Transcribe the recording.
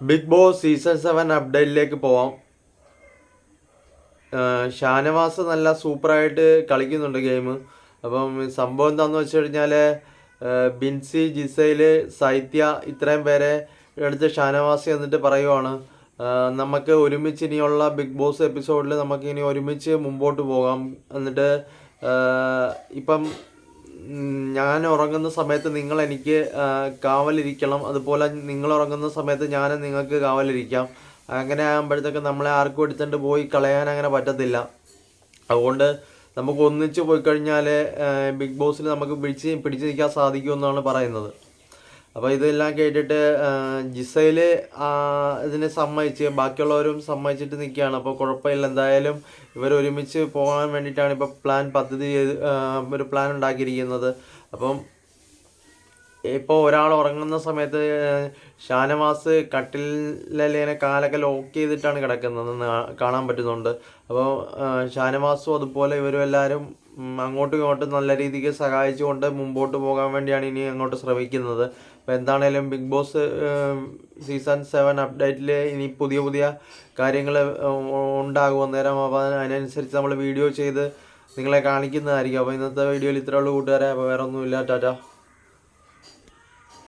Big Boss season seven അപ്ഡേറ്റിലേക്ക് പോവാം. ഷാനവാസ് നല്ല സൂപ്പറായിട്ട് കളിക്കുന്നുണ്ട് ഗെയിം. അപ്പം സംഭവം എന്താണെന്ന് വെച്ച് കഴിഞ്ഞാൽ ബിൻസി ജിസൈൽ സൈത്യ ഇത്രയും പേരെ എടുത്ത് ഷാനവാസ് എന്നിട്ട് പറയുവാണ്. നമുക്ക് ഒരുമിച്ച് ഇനിയുള്ള ബിഗ് ബോസ് എപ്പിസോഡിൽ നമുക്ക് ഇനി ഒരുമിച്ച് മുമ്പോട്ട് പോകാം. എന്നിട്ട് ഇപ്പം ഞാൻ ഉറങ്ങുന്ന സമയത്ത് നിങ്ങൾ എനിക്ക് കാവലിരിക്കണം. അതുപോലെ നിങ്ങൾ ഉറങ്ങുന്ന സമയത്ത് ഞാൻ നിങ്ങൾക്ക് കാവലിരിക്കാം. അങ്ങനെ ആകുമ്പോഴത്തേക്ക് നമ്മളെ ആർക്കും എടുത്തുകൊണ്ട് പോയി കളയാൻ അങ്ങനെ പറ്റത്തില്ല. അതുകൊണ്ട് നമുക്ക് ഒന്നിച്ച് പോയി കഴിഞ്ഞാൽ ബിഗ് ബോസിൽ നമുക്ക് പിടിച്ച് പിടിച്ചിരിക്കാൻ സാധിക്കുമെന്നാണ് പറയുന്നത്. അപ്പോൾ ഇതെല്ലാം കേട്ടിട്ട് ജിസയിൽ ഇതിനെ സമ്മതിച്ച് ബാക്കിയുള്ളവരും സമ്മതിച്ചിട്ട് നിൽക്കുകയാണ്. അപ്പോൾ കുഴപ്പമില്ല. എന്തായാലും ഇവർ ഒരുമിച്ച് പോകാൻ വേണ്ടിയിട്ടാണ് ഇപ്പോൾ പ്ലാൻ പദ്ധതി ചെയ്ത് ഒരു പ്ലാൻ ഉണ്ടാക്കിയിരിക്കുന്നത്. അപ്പം ഇപ്പോൾ ഒരാൾ ഉറങ്ങുന്ന സമയത്ത് ഷാനവാസ് കട്ടിലിങ്ങനെ കാലൊക്കെ ലോക്ക് ചെയ്തിട്ടാണ് കിടക്കുന്നത് കാണാൻ പറ്റുന്നുണ്ട്. അപ്പോൾ ഷാനവാസും അതുപോലെ ഇവരും എല്ലാവരും അങ്ങോട്ടും ഇങ്ങോട്ടും നല്ല രീതിക്ക് സഹായിച്ചുകൊണ്ട് മുമ്പോട്ട് പോകാൻ വേണ്ടിയാണ് ഇനി അങ്ങോട്ട് ശ്രമിക്കുന്നത്. അപ്പോൾ എന്താണേലും ബിഗ് ബോസ് സീസൺ സെവൻ അപ്ഡേറ്റിൽ ഇനി പുതിയ പുതിയ കാര്യങ്ങൾ ഉണ്ടാകും. അന്നേരം അപ്പോൾ അതിനനുസരിച്ച് നമ്മൾ വീഡിയോ ചെയ്ത് നിങ്ങളെ കാണിക്കുന്നതായിരിക്കും. അപ്പോൾ ഇന്നത്തെ വീഡിയോയിൽ ഇത്രയുള്ളൂ കൂട്ടുകാരെ. അപ്പോൾ വേറെ ഒന്നുമില്ല ടാറ്റ.